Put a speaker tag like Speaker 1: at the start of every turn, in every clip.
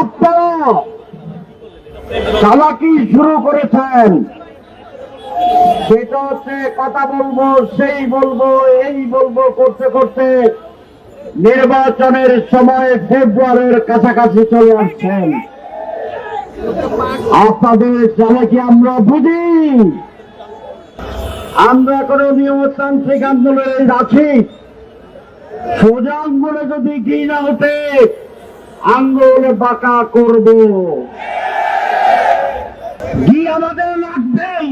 Speaker 1: আপনারা চালাকি শুরু করেছেন। সেটা হচ্ছে কথা বলব, সেই বলব, এই বলব করতে করতে নির্বাচনের সময় ফেব্রুয়ারির কাছাকাছি চলে আসছেন। আপনাদের চালাকি আমরা বুঝি। আমরা কোনো নিয়মতান্ত্রিক আন্দোলনে আছি। সোজা আঙ্গুলে যদি না হতে আঙ্গুল বাঁকা করব। আমাদের লাগবেই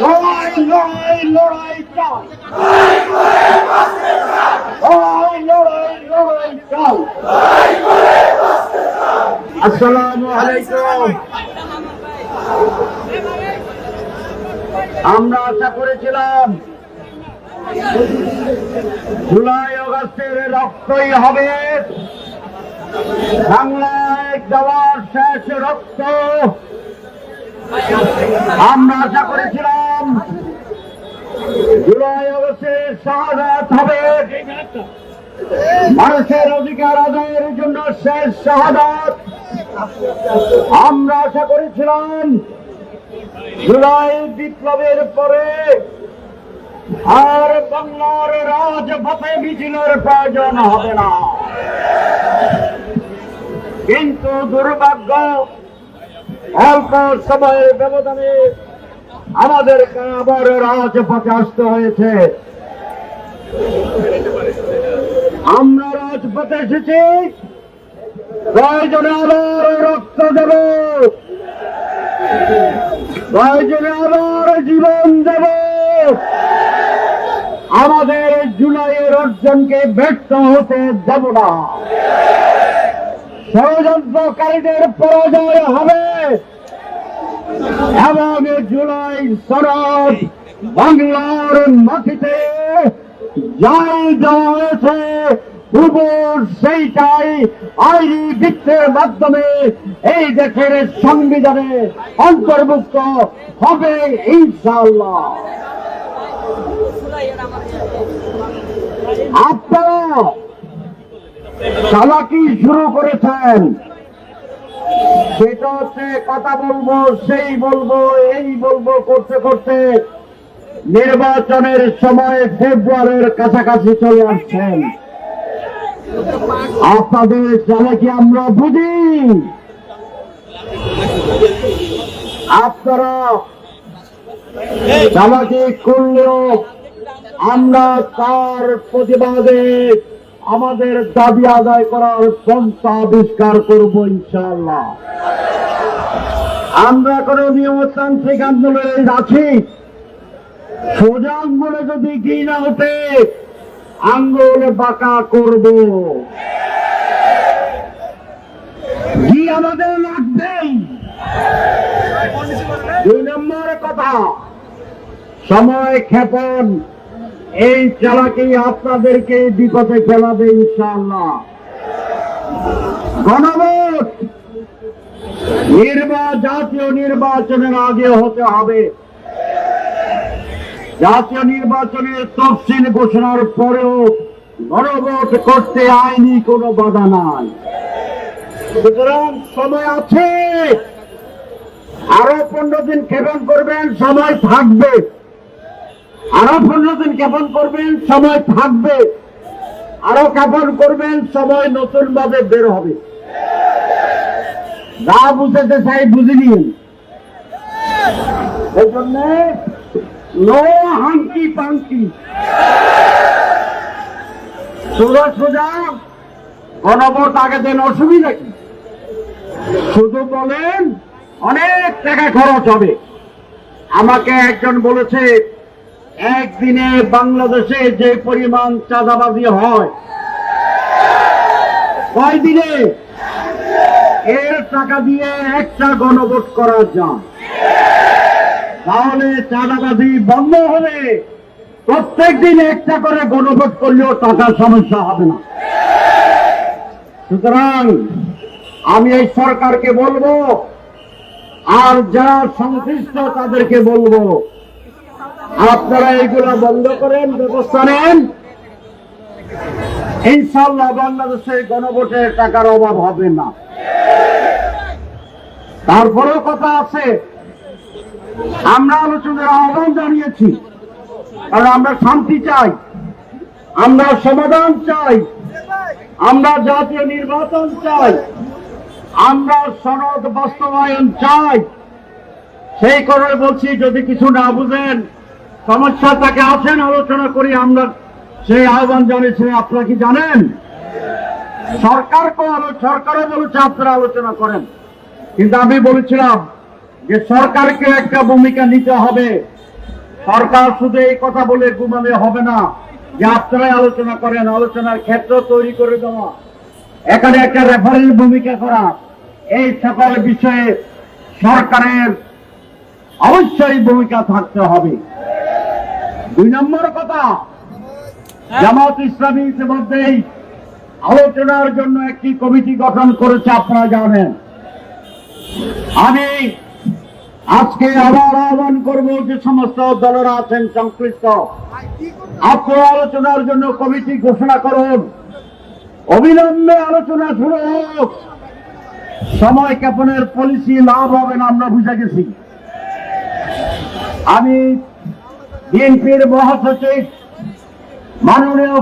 Speaker 1: লড়াই লড়াই লড়াই চাই লড়াই লড়াই আমরা আশা করেছিলাম, জুলাই অগস্টের রক্তই হবে। বাংলায় দেওয়ার শেষ রক্ত। আমরা আশা করেছিলাম জুলাই অগস্টের শাহাদাত হবে। মানুষের অধিকার আদায়ের জন্য শেষ শাহাদাত। আমরা আশা করেছিলাম জুলাই বিপ্লবের পরে আর বাংলার রাজপথে মিছিলের প্রয়োজন হবে না। কিন্তু দুর্ভাগ্য, অল্প সময়ের ব্যবধানে আমাদেরকে আবার রাজপথে আসতে হয়েছে। আমরা রাজপথে এসেছি, প্রয়োজনে আবার রক্ত দেব। প্রয়োজনে আবার জীবন দেব। আমাদের জুলাইয়ের অর্জনকে ব্যর্থ হতে দেব না। ষড়যন্ত্রকারীদের পরাজয় হবে। এবং জুলাই শরৎ বাংলার মাটিতে। যাই দেওয়া হয়েছে উপর সেইটাই আইনি বৃত্তের মাধ্যমে এই দেশের সংবিধানে অন্তর্ভুক্ত হবে ইনশাল্লাহ আপনারা চালাকি শুরু করেছেন। সেটা হচ্ছে কথা বলব, সেই বলব, এই বলব, করতে করতে নির্বাচনের সময় ফেব্রুয়ারির কাছাকাছি চলে আসছেন। আপনাদের চালাকি আমরা বুঝি। আপনারা চালাকি করলেও আমরা তার প্রতিবাদে আমাদের দাবি আদায় করার পন্থা আবিষ্কার করব ইনশাআল্লাহ। আমরা কোন নিয়মতান্ত্রিক আন্দোলনে আছি। সোজা আঙ্গুলে যদি না হতে আঙ্গুল বাঁকা করব। কি আমাদের লাগবেই। দুই নম্বর কথা। সময় ক্ষেপণ। এই চালাকি আপনাদেরকে বিপদে ফেলাবে, ইনশাআল্লাহ। গণভোট! নির্বা, জাতীয় নির্বাচনের আগে হতে হবে। জাতীয় নির্বাচনের তফসিল ঘোষণার পরেও গণভোট করতে আইনি কোনো বাধা নাই। সুতরাং সময় আছে। আরও পনেরো দিন ক্ষেপণ করবেন, সময় থাকবে। আরও পনেরো দিন জ্ঞাপন করবেন, সময় থাকবে। আরও জ্ঞাপন করবেন, সময় নতুন ভাবে বের হবে। যা বুঝতে চাই বুঝে নিন এই জন্য নো হাঙ্কি পাঙ্কি। সোজা সোজা গণভোট আগে দেন, অসুবিধা কি? শুধু বলেন, অনেক টাকা খরচ হবে। আমাকে একজন বলেছে একদিনে বাংলাদেশে যে পরিমাণ চাঁদাবাজি হয় কয় দিনে এর টাকা দিয়ে একটা গণভোট করা যায়। তাহলে চাঁদাবাজি বন্ধ হবে। প্রত্যেক দিন একটা করে গণভোট করলেও টাকার সমস্যা হবে না। সুতরাং আমি এই সরকারকে বলব, আর যারা সংশ্লিষ্ট তাদেরকে বলব আপনারা এগুলো বন্ধ করেন, ব্যবস্থা নেন। ইনশাল্লাহ বাংলাদেশে গণভোটের টাকার অভাব হবে না। তারপরেও কথা আছে। আমরা আলোচনার আহ্বান জানিয়েছি, কারণ আমরা শান্তি চাই, আমরা সমাধান চাই, আমরা জাতীয় নির্বাচন চাই, আমরা সনদ বাস্তবায়ন চাই। সেই করে বলছি, যদি কিছু না বুঝেন সমস্যা তাকে আছেন, আলোচনা করি আমরা। সেই আহ্বান জানিয়েছি, আপনারা কি জানেন? সরকারকে আলো- সরকারও বলেছে, আপনারা আলোচনা করেন। কিন্তু আমি বলেছিলাম যে সরকারকে একটা ভূমিকা নিতে হবে। সরকার শুধু এই কথা বলে ঘুমালে হবে না, যে আপনারাই আলোচনা করেন, আলোচনার ক্ষেত্র তৈরি করে দেওয়া। এখানে একটা রেফারেল ভূমিকা করা। এই সকল বিষয়ে সরকারের অবশ্যই ভূমিকা থাকতে হবে। দুই নম্বর কথা, জামাত ইসলামী ইতিমধ্যেই আলোচনার জন্য একটি কমিটি গঠন করেছে, আপনারা জানেন। আমি আজকে আবার আহ্বান করব যে সমস্ত দলেরা আছেন সংশ্লিষ্ট, আপনারা আলোচনার জন্য কমিটি ঘোষণা করুন। অবিলম্বে আলোচনা শুরু হোক। সময় ক্ষেপণের পলিসি লাভ হবে না, আমরা বুঝে গেছি। আমি বিএনপির মহাসচিব মাননীয়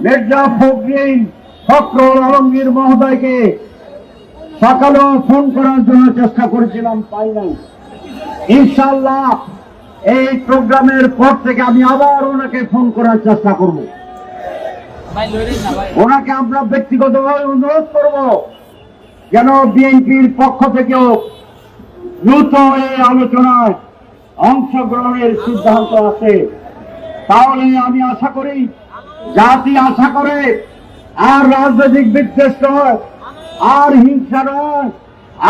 Speaker 1: মির্জা ফখরুল ফখরুল আলমগীর মহোদয়কে সকালেও ফোন করার জন্য চেষ্টা করেছিলাম, পাই নাই। ইনশাল্লাহ এই প্রোগ্রামের পর থেকে আমি আবার ওনাকে ফোন করার চেষ্টা করব। ওনাকে আমরা ব্যক্তিগতভাবে অনুরোধ করব যেন বিএনপির পক্ষ থেকেও দ্রুত এই আলোচনায় অংশগ্রহণের সিদ্ধান্ত আছে। তাহলে আমি আশা করি, জাতি আশা করে, আর রাজনৈতিক বিদ্বেষ নয়, আর হিংসা নয়,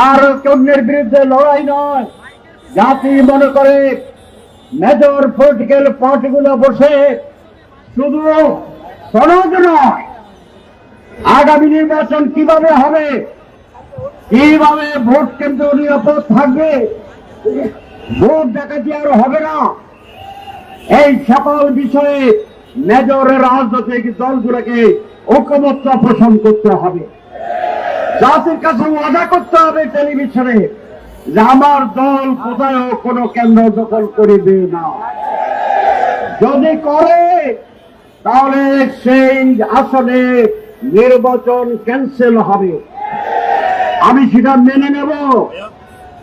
Speaker 1: আর অন্যের বিরুদ্ধে লড়াই নয়। জাতি মনে করে মেজর পলিটিক্যাল পার্টিগুলো বসে শুধু সনদ নয়, আগামী নির্বাচন কীভাবে হবে, কীভাবে ভোট কেন্দ্র নিরাপদ থাকবে ভোট ডাকাতি আর হবে না। এই সকল বিষয়ে মেজরের রাজনৈতিক দলগুলোকে ঐকমত্য পোষণ করতে হবে। জাতির কাছে ওয়াদা করতে হবে টেলিভিশনে যে আমার দল কোথায় কোনো কেন্দ্র দখল করিবে না। যদি করে, তাহলে সেই আসনে নির্বাচন ক্যান্সেল হবে। আমি সেটা মেনে নেব।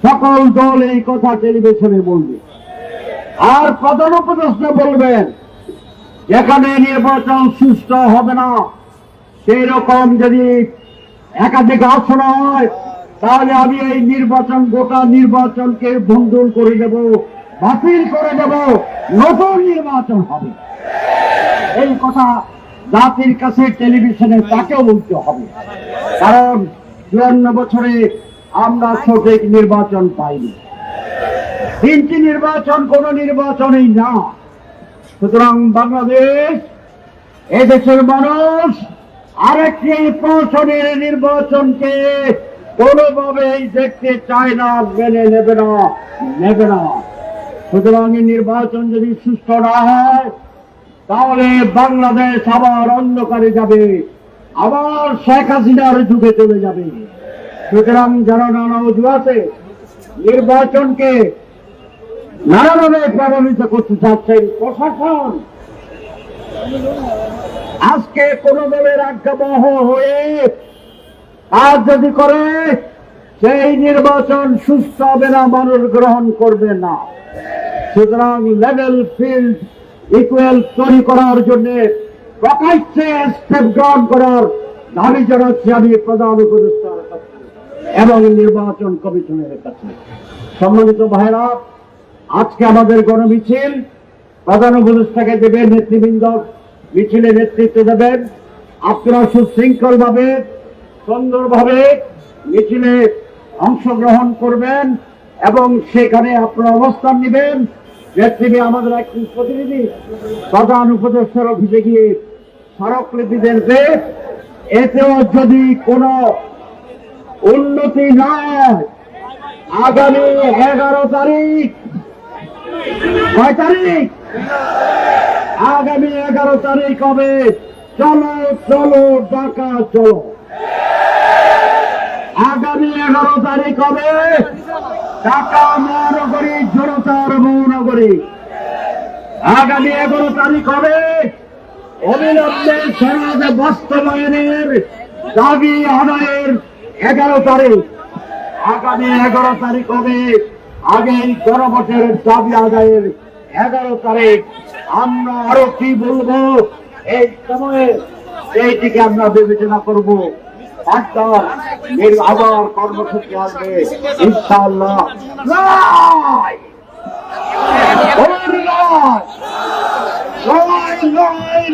Speaker 1: সকল দল এই কথা টেলিভিশনে বলবে। আর প্রধান উপদেষ্টা বলবেন, এখানে নির্বাচন সুস্থ হবে না। সেই রকম যদি একাধিক আসন হয়, তাহলে আমি এই নির্বাচন, গোটা নির্বাচনকে ভণ্ডুল করে দেব, বাতিল করে দেব। নতুন নির্বাচন হবে। এই কথা জাতির কাছে টেলিভিশনে তাকেও বলতে হবে। কারণ চুয়ান্ন বছরে আমরা সঠিক নির্বাচন পাইনি। তিনটি নির্বাচন, কোন নির্বাচনই না। সুতরাং বাংলাদেশ এদেশের মানুষ আরেকটি প্রশনের নির্বাচনকে কোনোভাবেই দেখতে চায় না, মেনে নেবে না নেবে না। সুতরাং এই নির্বাচন যদি সুস্থ না হয়, তাহলে বাংলাদেশ আবার অন্ধকারে যাবে, আবার শেখ হাসিনার যুগে চলে যাবে। সুতরাং যারা নানা অজুহাতে নির্বাচনকে নানাভাবে প্রভাবিত করতে চাচ্ছেন প্রশাসন। আজকে কোন দলের আজ্ঞাবহ হয়ে কাজ যদি করে, সেই নির্বাচন সুস্থ হবে না, মানুষ গ্রহণ করবে না। সুতরাং লেভেল ফিল্ড ইকুয়াল তৈরি করার জন্য প্রকাশ্যে স্টেপ গ্রহণ করার দাবি জানাচ্ছি আমি প্রধান উপদেষ্টার কাছে। এবং নির্বাচন কমিশনের কাছে। সম্মানিত ভাইরা, আজকে আমাদের গণমিছিল। প্রধান উপদেষ্টাকে দেবে নেতৃবৃন্দ মিছিলে নেতৃত্ব দেবেন। আপনারা সুশৃঙ্খল ভাবে সুন্দরভাবে মিছিলে অংশগ্রহণ করবেন এবং সেখানে আপনারা অবস্থান নেবেন। নেতৃত্বে আমাদের একটি প্রতিনিধি, প্রধান উপদেষ্টার অফিসে গিয়ে স্মারকলিপি দেবে এতেও যদি কোনো উন্নতি না হয় আগামী এগারো তারিখ। কয় তারিখ? আগামী এগারো তারিখ হবে চলো চলো, ডাকা, চলো। আগামী এগারো তারিখ হবে ঢাকা মহানগরী জনতার মহানগরী। আগামী এগারো তারিখ হবে অবিলম্বে সমাজ বাস্তবায়নের দাবি আদায়ের এগারো তারিখ আগামী এগারো তারিখ হবে আগে এই গণভোটের দাবি আদায়ের এগারো তারিখ আমরা আরও কি বলব এই সময়ে এইটিকে আমরা বিবেচনা করব এর আবার কর্মসূচি আসবে ইনশাআল্লাহ লড়াই! লড়াই লড়াই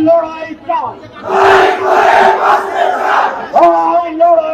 Speaker 1: লড়াই